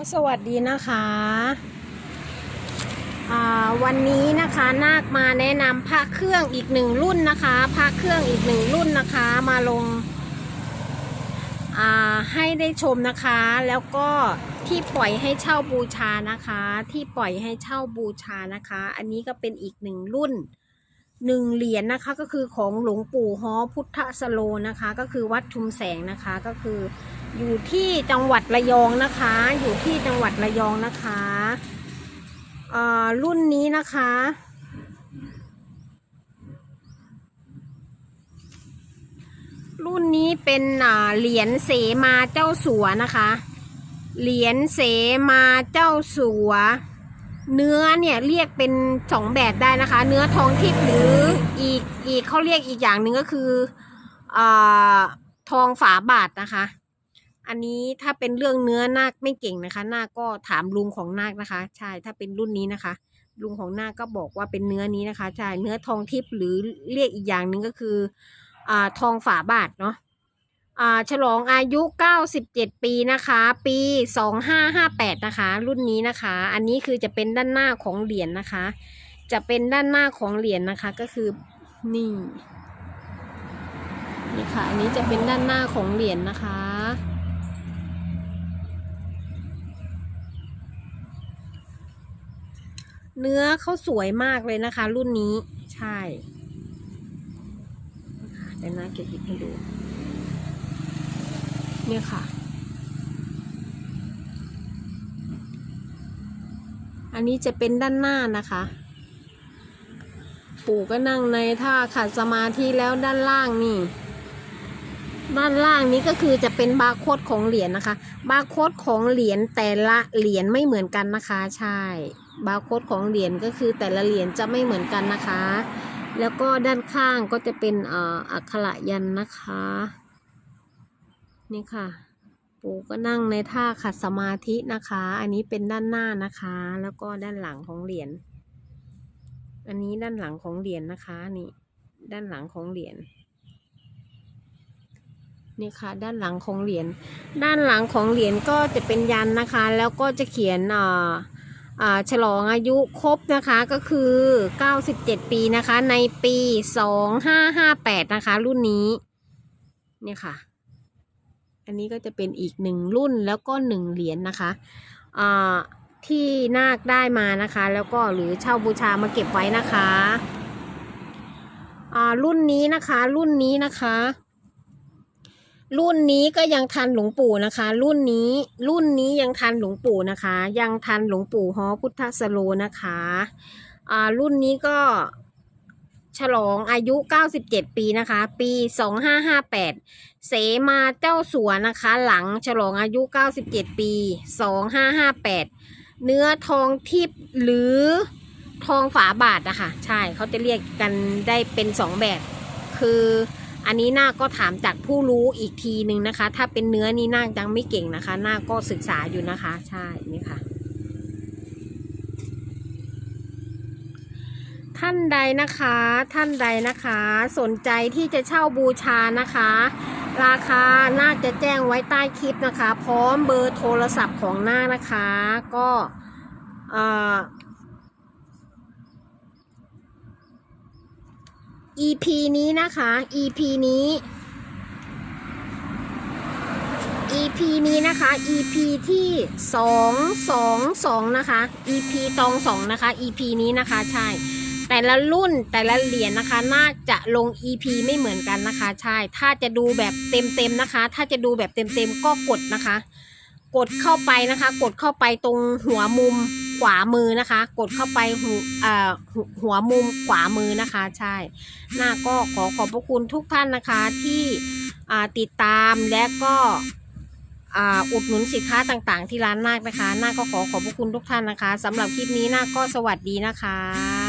็สวัสดีนะคะอ่าวันนี้นะคะนาคมาแนะนำพระเครื่องอีกหนึ่งรุ่นนะคะพระเครื่องอีกหนึ่งรุ่นนะคะมาลงอ่าให้ได้ชมนะคะ แล้วก็ที่ปล่อยให้เช่าบูชานะคะ ที่ปล่อยให้เช่าบูชานะคะ อันนี้ก็เป็นอีกหนึ่งรุ่น หนึ่งเหรียญนะคะก็คือของหลวงปู่ฮอพุทธสโลนะคะ ก็คือวัดชุมแสงนะคะก็คืออยู่ที่จังหวัดระยองนะคะ อยู่ที่จังหวัดระยองนะคะเออรุ่นนี้นะคะ รุ่นนี้เป็นเหรียญเสมาเจ้าสัวนะคะ เหรียญเสมาเจ้าสัว เนื้อเนี่ยเรียกเป็นสองแบบได้นะคะ เนื้อทองทิพย์หรืออีกอีกเขาเรียกอีกอย่างหนึ่งก็คืออาทองฝาบาทนะคะ อันนี้ถ้าเป็นเรื่องเนื้อนาคไม่เก่งนะคะ นาคก็ถามลุงของนาคนะคะ ใช่ถ้าเป็นรุ่นนี้นะคะ ลุงของนาคก็บอกว่าเป็นเนื้อนี้นะคะใช่เนื้อทองทิพย์หรือเรียกอีกอย่างหนึ่งก็คืออ่าทองฝาบาทเนาะ ฉลองอายุ 97 ปีนะคะ ปี 2558 นะคะ รุ่นนี้นะคะ อันนี้คือจะเป็นด้านหน้าของเหรียญนะคะ จะเป็นด้านหน้าของเหรียญนะคะ ก็คือนี่นี่ค่ะ อันนี้จะเป็นด้านหน้าของเหรียญนะคะ เนื้อเขาสวยมากเลยนะคะ รุ่นนี้ ใช่เดี๋ยวนะเก็บหยิบให้ดู เนี่ยค่ะ อันนี้จะเป็นด้านหน้านะคะ ปู่ก็นั่งในท่าขัดสมาธิแล้วด้านล่างนี่ ด้านล่างนี้ก็คือจะเป็นบาร์โค้ดของเหรียญนะคะ บาร์โค้ดของเหรียญแต่ละเหรียญไม่เหมือนกันนะคะ ใช่ บาร์โค้ดของเหรียญก็คือแต่ละเหรียญจะไม่เหมือนกันนะคะแล้วก็ด้านข้างก็จะเป็นอ,อักขระยันนะคะ นี่ค่ะ ปู่ก็นั่งในท่าขัดสมาธินะคะ อันนี้เป็นด้านหน้านะคะ แล้วก็ด้านหลังของเหรียญ อันนี้ด้านหลังของเหรียญนะคะนี่ ด้านหลังของเหรียญนี่ค่ะด้านหลังของเหรียญ ด้านหลังของเหรียญก็จะเป็นยันนะคะ แล้วก็จะเขียนอ่าอ่าฉลองอายุครบนะคะก็คือ 97 ปีนะคะ ในปี 2558 นะคะ รุ่นนี้ เนี่ยค่ะ อันนี้ก็จะเป็นอีกหนึ่งรุ่นแล้วก็หนึ่งเหรียญนะคะอ่าที่นาคได้มานะคะ แล้วก็หรือเช่าบูชามาเก็บไว้นะคะอ่ารุ่นนี้นะคะ รุ่นนี้นะคะ รุ่นนี้ก็ยังทันหลวงปู่นะคะ รุ่นนี้ รุ่นนี้ยังทันหลวงปู่นะคะ ยังทันหลวงปู่ฮอพุทธสโลนะคะอ่ารุ่นนี้ก็ ฉลองอายุ 97 ปีนะคะ ปี 2558 เสมาเจ้าสัวนะคะ หลังฉลองอายุ 97 ปี 2558 เนื้อทองทิพย์หรือทองฝาบาทนะคะใช่เขาจะเรียกกันได้เป็นสองแบบ คืออันนี้นาก็ถามจากผู้รู้อีกทีหนึ่งนะคะ ถ้าเป็นเนื้อนี่นายังไม่เก่งนะคะนาก็ศึกษาอยู่นะคะ ใช่นี่ค่ะ ท่านใดนะคะท่านใดนะคะ สนใจที่จะเช่าบูชานะคะ ราคาน่าจะแจ้งไว้ใต้คลิปนะคะ พร้อมเบอร์โทรศัพท์ของหน้านะคะ ก็เอ่อ EP นี้นะคะ EP นี้ EP นี้นะคะ EP ที่สองสองสองนะคะ EP ตองสองนะคะ EP นี้นะคะใช่ แต่ละรุ่นแต่ละเหรียญนะคะ น่าจะลง EP ไม่เหมือนกันนะคะ ใช่ ถ้าจะดูแบบเต็มๆนะคะ ถ้าจะดูแบบเต็มๆก็กดนะคะ กดเข้าไปนะคะ กดเข้าไปตรงหัวมุมขวามือนะคะ กดเข้าไปหูหัวหัวมุมขวามือนะคะ ใช่น่าก็ขอขอบพระคุณทุกท่านนะคะที่ติดตามและก็ออุดหนุนสินค้าต่างๆ ที่ร้านนาคนะคะ นาคก็ขอขอบพระคุณทุกท่านนะคะสำหรับคลิปนี้นาคก็สวัสดีนะคะ